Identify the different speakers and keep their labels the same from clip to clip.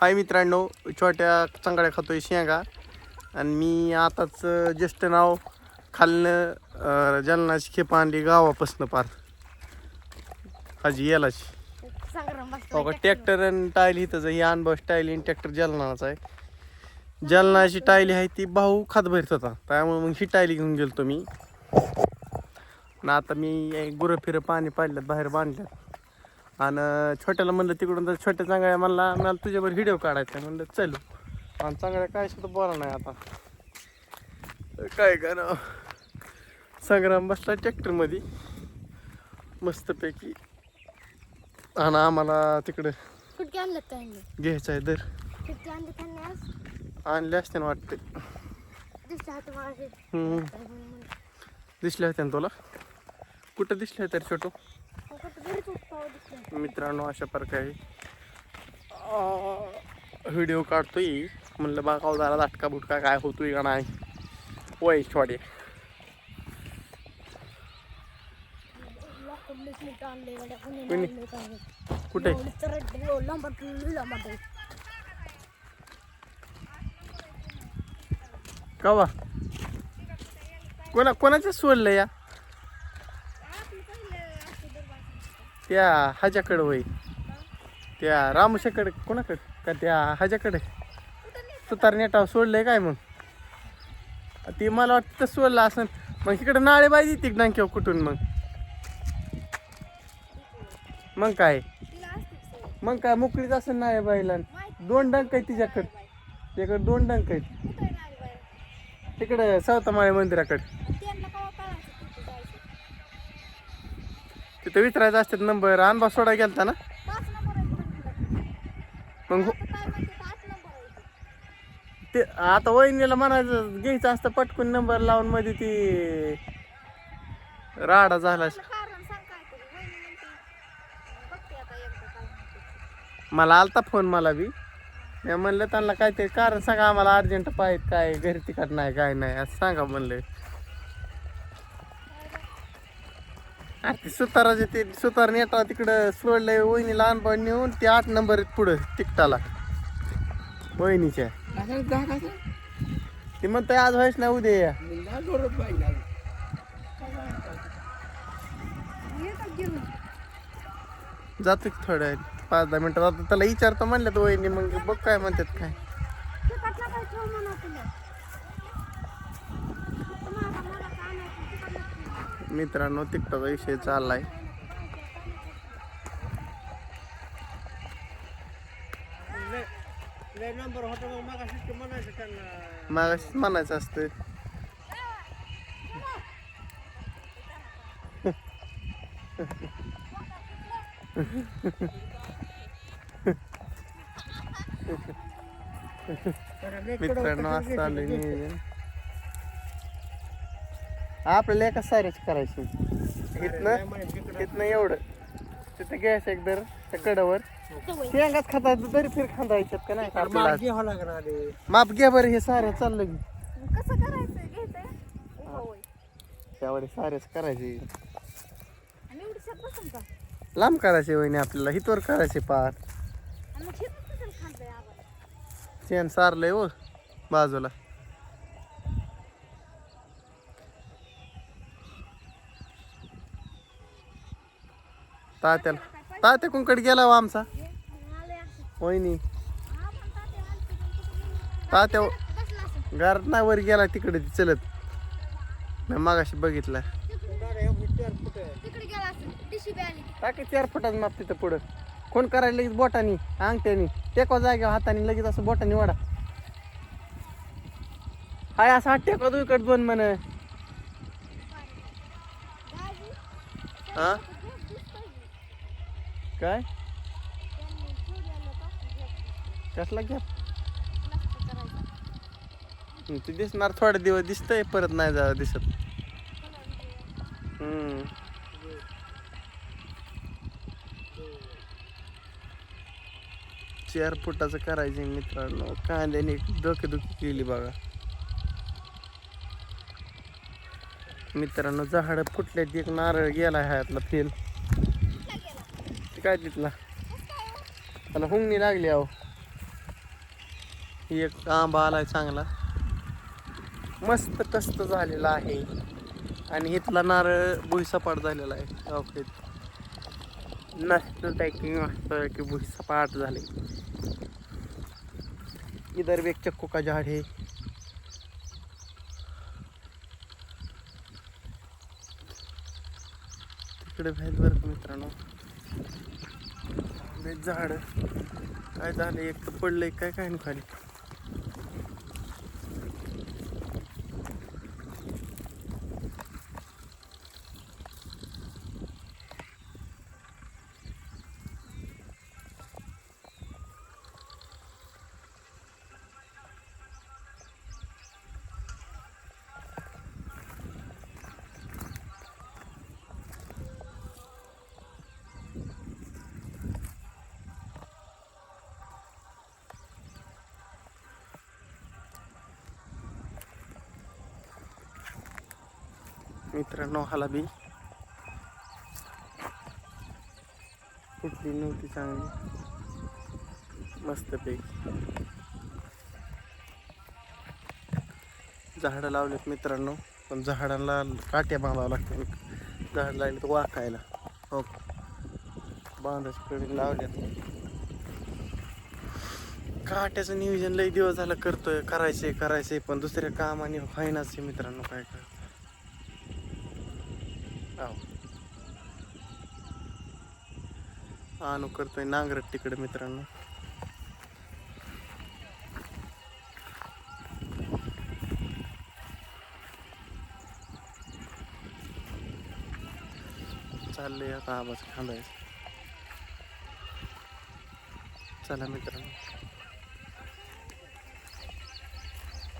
Speaker 1: हाय मित्रांनो छोट्या चांगड्या खातोय शेंगा. आणि मी आताच ज्येष्ठ नाव खालनं जालनाची खेप आणली गावापासनं पार. हाजी यालाची.
Speaker 2: संग्राम
Speaker 1: हो ट्रॅक्टर आणि टायल इथंच ही अनुभव टायल आणि ट्रॅक्टर जालनाचा आहे. जालनाची टायली आहे ती भाऊ खात भरत होता. त्यामुळे मग ही टायली घेऊन गेलो मी. आणि आता मी गुरं फिरं पाणी पाडल्यात बाहेर बांधल्यात. आणि छोट्याला म्हणलं तिकडून तर छोट्या चांगल्या म्हणला मला तुझ्यावर व्हिडिओ काढायचा आहे. म्हणलं चलू. आणि चांगल्या काय सुद्धा बोला नाही आता. काय करा संग्राम बसला ट्रॅक्टरमध्ये. मस्तपैकी. आणि आम्हाला तिकडं
Speaker 2: कुठे आणलं त्यांनी?
Speaker 1: घ्यायचं आहे दर.
Speaker 2: आणलं
Speaker 1: असते ना वाटते.
Speaker 2: दिसलं होतं माझे.
Speaker 1: हम्म. दिसले होते ना तुला? कुठं दिसले तर छोटू
Speaker 2: कुठं घरीच उत्पाव दिसलं
Speaker 1: मित्रांनो अशा प्रकारे व्हिडिओ काढतोय. म्हणलं बघाव जरा दाटका बुटका काय होतोय का नाही. वय छोडे कुठे? कवा? कोणा कोणाचं सोडलं या? त्या ह्याच्याकडं वय त्या रामशाकडे कोणाकडे? का त्या ह्याच्याकडे सुतार नेटाव सोडलंय काय मग? ते मला वाटतं सोडलं असं. मग इकडे नाळे पाहिजे ती डांक्याव कुठून मग? मग काय? मग काय मोकळीच असं नाळे बाईला. दोन डंक आहे तिच्याकडे. तिकडे दोन डंक आहेत.
Speaker 2: तिकडं
Speaker 1: तिकडे सावतामाळे मंदिराकडे
Speaker 2: त्यांना केव्हा कळायचं तिथे जायचं?
Speaker 1: तिथं विचारायचं असतात नंबर अनबा सोडा गेलता ना. मग हो-
Speaker 2: काय.
Speaker 1: ते आता वहिनीला म्हणायचं घ्यायचं असतं पटकून नंबर लावून मध्ये ती राडा झाला
Speaker 2: काय काय.
Speaker 1: मला आलता फोन मला बी मी म्हणलं त्यांना काहीतरी कारण सांगा आम्हाला अर्जंट पाहिजे काय घरी तिकट नाही काय नाही असं सांगा म्हणलं अरे ते सुताराचे ते सुतार नेटा तिकडं सोडलंय वहिनीला अनबा नेऊन ते आठ नंबर आहेत पुढं तिकटाला वहिनीच्या ती म्हणते आज व्हायच नाही उद्या या. जातो थोड्या. पाच दहा मिनिटात आता त्याला विचारतो म्हणलं तर वहिनी मग बघ काय म्हणतात काय
Speaker 2: ते कटला काय ठेव म्हणा तुला. तुम्हाला मला काय आणायचं, ते कटला ठेव.
Speaker 1: मित्रांनो तिकटाचा विषय चाललाय. मागाशीच म्हणायचं असतं मित्रांनो असं आलं नियोजन आपल्याला एका साऱ्याच करायची. इथनं इथनं एवढं. तिथं गॅस एक दर त्या कडावर. शेंगाच खाता तरी फिर खांदायच्यात का नाही? आपल्याला? माप घ्या बरं हे सारे चाललं की.
Speaker 2: कसं करायचं.
Speaker 1: त्यावर सारेच करायचे.
Speaker 2: आणि एवढी शेत बसून का
Speaker 1: लांब करायचे वहिनी आपल्याला हितवर करायचे पार.
Speaker 2: आणि मग शेतात
Speaker 1: शेण सारलंय हो बाजूला. तात्याला. तात्या कुंकड गेला वा आमचा.
Speaker 2: हे
Speaker 1: वहिनी.
Speaker 2: तात्या
Speaker 1: घरात नाही वर गेला तिकडे चलत. मी मागाशी बघितला. टाके चार फुटाच माप तिथं पुढं. कोण करायला लगेच बोटानी अंगठ्यानी. टेको जागेवर हाताने लगेच असं बोटानी वाडा हाय असं टेको टेकवा तू इकडे दोन म्हण. हा? काय? कसला घ्या ते दिसणार थोडे दिवस दिसतंय परत नाही जा दिसत. हम्म. चार फुटाचं करायचे मित्रांनो. कांद्याने डोकेदुखी केली बघा. मित्रांनो झाड फुटल्यात एक नारळ गेला ह्यातला फेल. ती काय तिथला? त्याला हुंगणी लागली अहो. ही एक आंबा आलाय चांगला. मस्त कस्त झालेला आहे. आणि इथला नारळ भुईसपाट झालेला आहे ओके मस्त पॅकिंग मस्त की भुईसपाट झाले. इधर भी एक चक्कू का झाड है तिकडे बाहेर बरं का मित्रांनो? झाड. काय झालं? एक तर पडलंय. काय काय खाली? मित्रांनो हाला बी कुठली नव्हती चांगली. मस्तपैकी. झाडं लावलेत मित्रांनो पण झाडांना काट्या बांधावं लागते झाड लागले तर वाकायला हो बांधायची कडे लावल्यात काट्याचं नियोजन लई दिवस झालं करतोय. करायचंय करायचंय पण दुसऱ्या कामाने व्हायनाच आहे मित्रांनो काय कर आणू करतोय नांगरट तिकडे मित्रांनो. चाललंय आता आवाज खांदायचं चला मित्रांनो.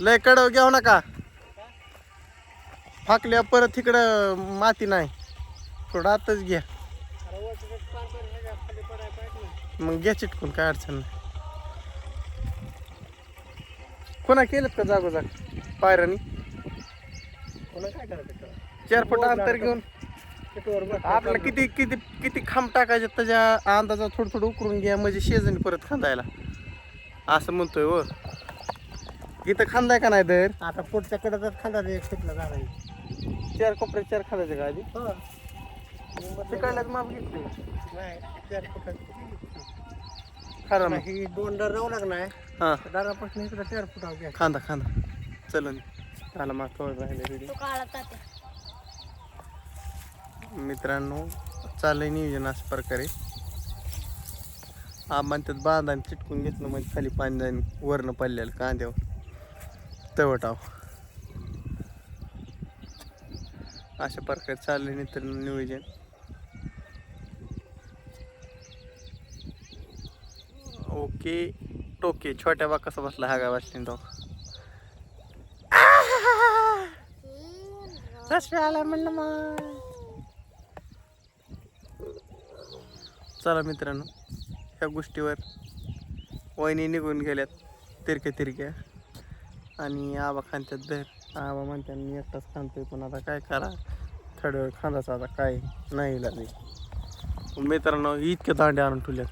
Speaker 1: लय कडव घेऊ नका. फाकल्या परत तिकडं माती नाही. थोडं आताच घ्या. मग घ्या चिटकून काय अडचण नाही. कोणा केलं का जागोजाग? पायरानी चार फूट अंतर घेऊन. आपल्याला किती किती किती खांब टाकायचे त्याच्या अंदाजा थोडं थोडं उकरून घ्या म्हणजे शेजणी परत खांदायला. असं म्हणतोय हो. इथं खांदाय का नाही तर?
Speaker 3: आता पुढच्या तर खांदा एक फुटला जाणार
Speaker 1: चार कोपऱ्यात चार खांदायचे का आधी?
Speaker 3: हो.
Speaker 1: तिकडल्याच माप घेतले.
Speaker 3: नाही चार
Speaker 1: खरं ना
Speaker 3: ही दोन दर राहू लागणार.
Speaker 1: हां.
Speaker 3: दारापासून इकडे चार फुटावर घ्या
Speaker 1: खांदा खांदा. चलन त्याला माग कवर राहिले रेडी
Speaker 2: तो काळा तात्या.
Speaker 1: मित्रांनो चाललंय नियोजन अशा प्रकारे. हा म्हणतात बांधा आणि चिटकून घेतलं म्हणजे खाली पाणी जाईन वरनं पडलेलं कांद्यावर. तवटाव अशा प्रकारे चालले मित्रांनो नियोजन. ओके टोके छोट्या बा कसा बसला हा काय बसली तो आला म्हणलं मग. चला मित्रांनो ह्या गोष्टीवर वहिनी निघून गेल्यात तिरक्या तिरक्या. आणि आबा खांत्यात धर आबा म्हणतात मी एकटाच खांतोय पण आता काय करा? थड खांदाचा आता काय नाही लागले मित्रांनो इतक्या दांड्या आणून ठेवल्यात.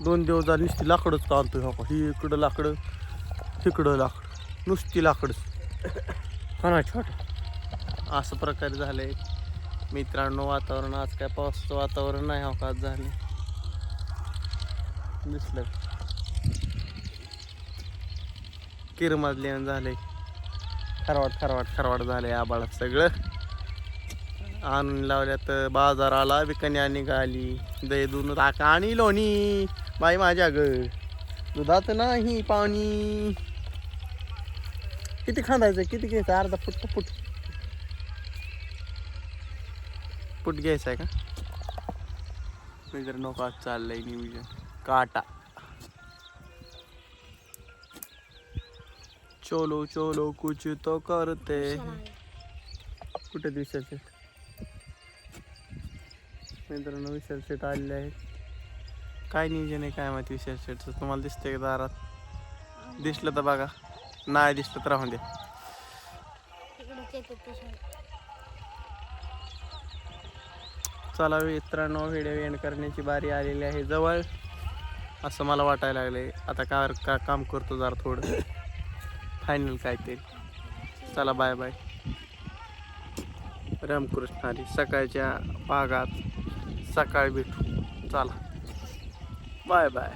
Speaker 1: दोन दिवस झाले नुसती लाकडंच चालतो हो ही इकडं लाकडं तिकडं लाकड. नुसती लाकडच हा छोट. असं प्रकारे झालंय. मित्रांनो वातावरण आज काय पावसाचं वातावरण नाही हो अवकाश झाले. दिसलं. किरमाजल्यानं झालंय. खरवाट खरवाट खरवाट झालंय आबाळात सगळं. आणून लावल्यात बाजार आला विकण्या निघाली. दही दूध टाका आणि लोणी. बाई माझ्या ग दुधात नाही पाणी. किती खांदायचं किती घ्यायचं? अर्धा फूट फूट. फूट घ्यायचा आहे का? मी जर नका चाललंय नियोजन. काटा. चोलो चोलो कुछ तो करते. कुठे शेट मित्रांनो विशाल शेट आलेले आहेत. काय नियोजन आहे काय माहिती विशाल शेटचं तुम्हाला दिसतंय का दारात? दिसलं तर बघा. नाही दिसलं तर राहून द्या. चला मित्रांनो व्हिडिओ एंड करण्याची बारी आलेली आहे. जवळ असं मला वाटायला लागले आता का का काम करतो जरा थोडं. फायनल काय ते चला बाय बाय रामकृष्ण हरी सकाळच्या भागात सकाळी भेटू. चला. Bye bye.